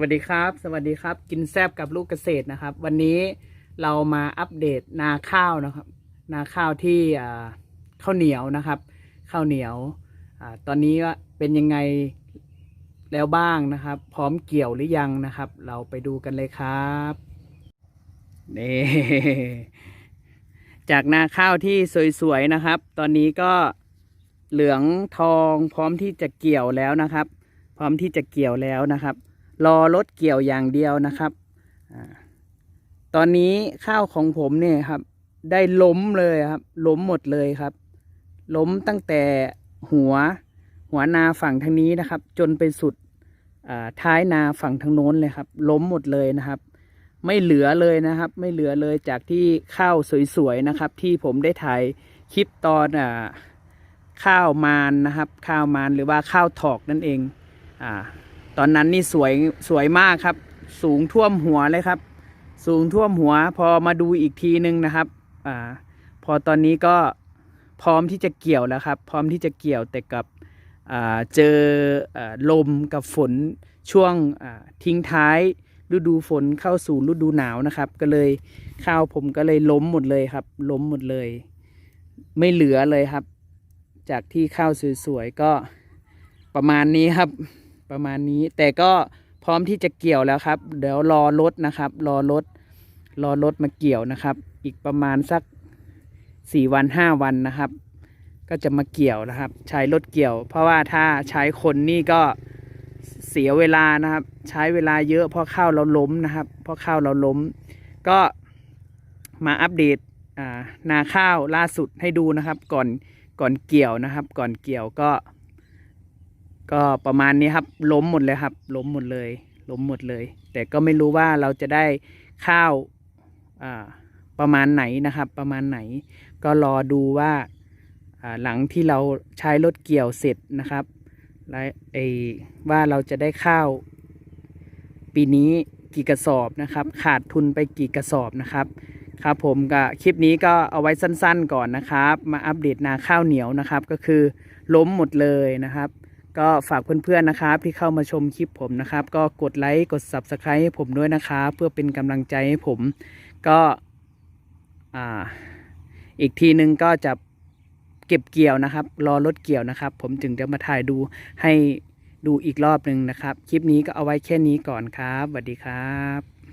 วัสดีครับ สวัสดีครับ กินแซบกับลูกเกษตรนะครับ วันนี้เรามาอัปเดตนาข้าวนะครับ นาข้าวที่ข้าวเหนียวนะครับ ข้าวเหนียวอตอนนี้เป็นยังไงแล้วบ้างนะครับ พร้อมเกี่ยวหรือยังนะครับ เราไปดูกันเลยครับนี่จากนาข้าวที่สวยๆนะครับ ตอนนี้ก็เหลืองทองพร้อมที่จะเกี่ยวแล้วนะครับ พร้อมที่จะเกี่ยวแล้วนะครับ รอรถเกี่ยวอย่างเดียวนะครับอตอนนี้ข้าวของผมเนี่ยครับ ได้ล้มเลยครับ ล้มหมดเลยครับ ล้มตั้งแต่หัว หัวนาฝั่งทางนี้นะครับ จนไปสุดท้ายนาฝั่งทางโน้นเลยครับ ล้มหมดเลยนะครับ ไม่เหลือเลยนะครับ ไม่เหลือเลยจากที่ข้าวสวยๆนะครับ ที่ผมได้ถ่ายคลิปตอนอข้าวมานนะครับ ข้าวมานหรือว่าข้าวถอกนั่นเองอ่า ตอนนั้นนี่สวยสวยมากครับ สูงท่วมหัวเลยครับ สูงท่วมหัว พอมาดูอีกทีนึงนะครับอ่าพอตอนนี้ก็พร้อมที่จะเกี่ยวแล้วครับ พร้อมที่จะเกี่ยวแต่กับอ่าเจออลมกับฝนช่วงอ่าทิ้งท้ายฤดูฝนเข้าสู่ฤดูหนาวนะครับ ก็เลยข้าวผมก็เลยล้มหมดเลยครับ ล้มหมดเลย ไม่เหลือเลยครับ จากที่ข้าวสวยๆก็ประมาณนี้ครับ ประมาณนี้ แต่ก็พร้อมที่จะเกี่ยวแล้วครับ เดี๋ยวรอรถนะครับ รอรถ รอรถมาเกี่ยวนะครับ อีกประมาณสักสี่วันห้าวันนะครับ ก็จะมาเกี่ยวนะครับ ใช้รถเกี่ยว เพราะว่าถ้าใช้คนนี่ก็เสียเวลานะครับ ใช้เวลาเยอะเพราะข้าวเราล้มนะครับเพราะข้าวเราล้ม ก็มาอัปเดตอ่านาข้าวล่าสุดให้ดูนะครับ ก่อนก่อนเกี่ยวนะครับ ก่อนเกี่ยวก็ ก็ประมาณนี้ครับล้มหมดเลยครับล้มหมดเลยล้มหมดเลย แต่ก็ไม่รู้ว่าเราจะได้ข้าวประมาณไหนนะครับ ประมาณไหน ก็รอดูว่าหลังที่เราใช้รถเกี่ยวเสร็จนะครับและไอว่าเราจะได้ข้าว ปีนี้กี่กระสอบนะครับ ขาดทุนไปกี่กระสอบนะครับครับผมก็คลิปนี้ก็เอาไว้สั้นๆก่อนนะครับ มาอัปเดตนาข้าวเหนียวนะครับ ก็คือล้มหมดเลยนะครับ ก็ฝากเพื่อนๆนะครับที่เข้ามาชมคลิปผมนะครับ ก็กดไลค์กด Subscribe ให้ผมด้วยนะครับเพื่อเป็นกำลังใจให้ผม ก็อ่าอีกทีหนึ่งก็จะเก็บเกี่ยวนะครับ รอรถเกี่ยวนะครับ ผมจึงจะมาถ่ายดูให้ดูอีกรอบหนึ่งนะครับ คลิปนี้ก็เอาไว้แค่นี้ก่อนครับสวัสดีครับ